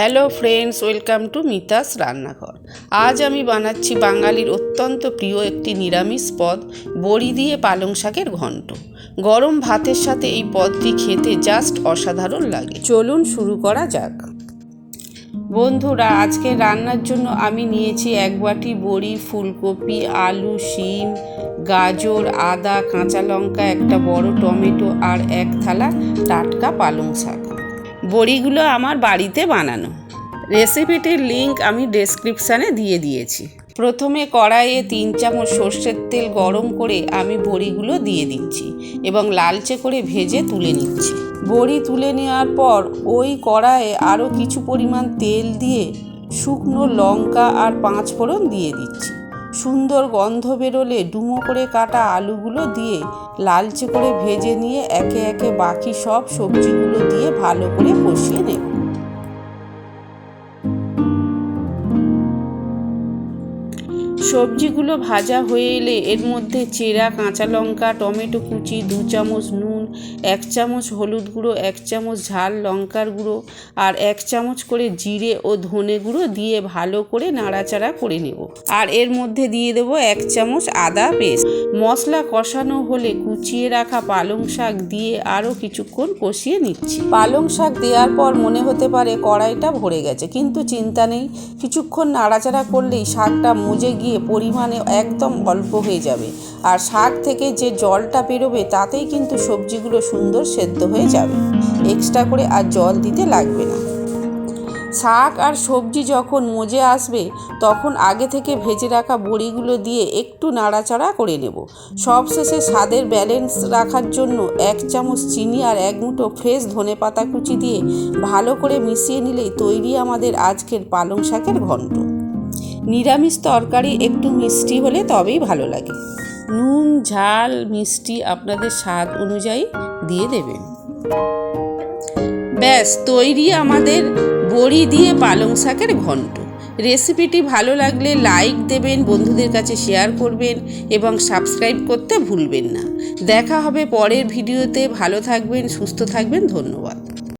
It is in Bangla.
Hello friends, welcome to Mita's রান্নাঘর। আজ আমি বানাচ্ছি বাঙালির অত্যন্ত প্রিয় একটি নিরামিষ পদ, বড়ি দিয়ে পালং শাকের ঘন্ট। গরম ভাতের সাথে এই পদটি খেতে জাস্ট অসাধারণ লাগে। চলুন শুরু করা যাক। বন্ধুরা আজকে রান্নার জন্য আমি নিয়েছি এক বাটি বড়ি, ফুলকপি, আলু, শিম, গাজর, আদা, কাঁচা লঙ্কা, একটা বড় টমেটো আর এক থালা টাটকা পালং শাক। বড়িগুলো আমার বাড়িতে বানানো। রেসিপিটির লিংক আমি ডেসক্রিপশানে দিয়ে দিয়েছি। প্রথমে কড়াইয়ে তিন চামচ সর্ষের তেল গরম করে আমি বড়িগুলো দিয়ে দিচ্ছি এবং লালচে করে ভেজে তুলে নিচ্ছি। বড়ি তুলে নেওয়ার পর ওই কড়াইয়ে আরও কিছু পরিমাণ তেল দিয়ে শুকনো লঙ্কা আর পাঁচ ফোড়ন দিয়ে দিচ্ছি। সুন্দর গন্ধ বেরোলে ডুমো করে কাটা আলুগুলো দিয়ে লালচে করে ভেজে নিয়ে একে একে বাকি সব সবজিগুলো দিয়ে ভালো করে কষিয়ে নেব। সবজিগুলো ভাজা হয়ে এলে এর মধ্যে চেরা, কাঁচা লঙ্কা, টমেটো কুচি, দু চামচ নুন, এক চামচ হলুদ গুঁড়ো, এক চামচ ঝাল লঙ্কার গুঁড়ো আর এক চামচ করে জিরে ও ধনে গুঁড়ো দিয়ে ভালো করে নাড়াচাড়া করে নেব। আর এর মধ্যে দিয়ে দেবো এক চামচ আদা পেস্ট। মশলা কষানো হলে কুচিয়ে রাখা পালং শাক দিয়ে আরও কিছুক্ষণ কষিয়ে নিচ্ছি। পালং শাক দেওয়ার পর মনে হতে পারে কড়াইটা ভরে গেছে, কিন্তু চিন্তা নেই। কিছুক্ষণ নাড়াচাড়া করলেই শাকটা মজে গিয়ে পরিমাণে একদম অল্প হয়ে যাবে। আর শাক থেকে যে জলটা বেরোবে, তাতেই কিন্তু সবজিগুলো সুন্দর সেদ্ধ হয়ে যাবে। এক্সট্রা করে আর জল দিতে লাগবে না। শাক আর সবজি যখন মজে আসবে, তখন আগে থেকে ভেজে রাখা বড়িগুলো দিয়ে একটু নাড়াচাড়া করে নেব। সবশেষে স্বাদের ব্যালেন্স রাখার জন্য এক চামচ চিনি আর এক মুঠো ফ্রেশ ধনে পাতা কুচি দিয়ে ভালো করে মিশিয়ে নিলেই তৈরি আমাদের আজকের পালং শাকের ঘন্ট। নিরামিষ তরকারি একটু মিষ্টি হলে তবেই ভালো লাগে। নুন, ঝাল, মিষ্টি আপনাদের স্বাদ অনুযায়ী দিয়ে দেবেন। ব্যাস, তৈরি আমাদের বড়ি দিয়ে পালং শাকের ঘন্ট। রেসিপিটি ভালো লাগলে লাইক দেবেন, বন্ধুদের কাছে শেয়ার করবেন এবং সাবস্ক্রাইব করতে ভুলবেন না। দেখা হবে পরের ভিডিওতে। ভালো থাকবেন, সুস্থ থাকবেন, ধন্যবাদ।